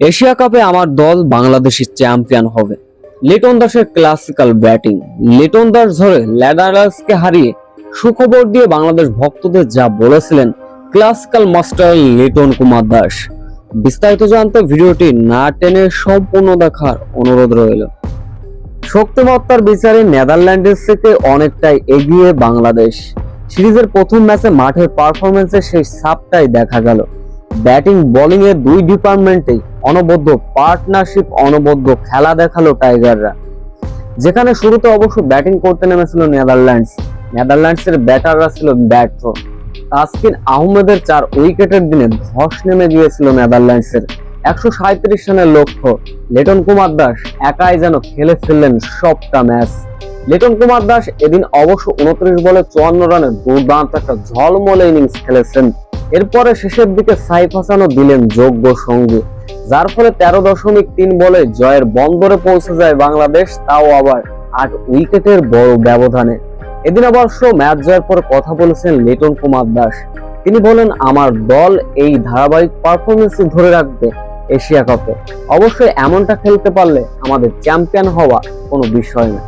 Asia কাপে আমার দল বাংলাদেশের চ্যাম্পিয়ন হবে। লিটন দাসের ক্লাসিক্যাল ব্যাটিং লিটন দাস ধরে ল্যাডারাসকে হারিয়ে সুখবর দিয়ে বাংলাদেশ ভক্তদের যা বলেছিলেন ক্লাসিক্যাল মাস্টার লিটন কুমার দাস। বিস্তারিত জানতে ভিডিওটি না টেনে সম্পূর্ণ দেখার অনুরোধ রইল। শক্তিমত্তার বিচারে নেদারল্যান্ডের থেকে অনেকটাই এগিয়ে বাংলাদেশ। সিরিজের প্রথম ম্যাচে মাঠের পারফরমেন্সে সেই সাপটাই দেখা গেল। ব্যাটিং বোলিং এর দুই ডিপার্টমেন্টেই অনবদ্য, পার্টনারশিপ অনবদ্য খেলা দেখাল টাইগাররা। যেখানে শুরুতে অবশ্য ব্যাটিং করতে নেমেছিল নেদারল্যান্ডস। নেদারল্যান্ডসের ব্যাটাররা ছিল ব্যর্থ। তাসকিন আহমেদের চার উইকেটের দিনে ধস নেমে গিয়েছিল নেদারল্যান্ডসের। একশো সাঁত্রিশ রানের লক্ষ্য। লেটন কুমার দাস একাই যেন খেলে ফেললেন সবটা ম্যাচ। লেটন কুমার দাস এদিন অবশ্য উনত্রিশ বলে চুয়ান্ন রানের দুর্দান্ত একটা ঝলমলে ইনিংস খেলেছেন। এরপরে শেষের দিকে সাইফ হাসানও দিলেন যোগ্য সঙ্গী, যার ফলে তেরো দশমিক তিন বলে জয়ের বন্দরে পৌঁছে যায় বাংলাদেশ, তাও আবার আট উইকেটের বড় ব্যবধানে। এদিন অবশ্য ম্যাচ জয়ের পর কথা বলেছেন লিটন কুমার দাস। তিনি বলেন, আমার দল এই ধারাবাহিক পারফরমেন্স ধরে রাখবে এশিয়া কাপে। অবশ্যই এমনটা খেলতে পারলে আমাদের চ্যাম্পিয়ন হওয়া কোনো বিষয় না।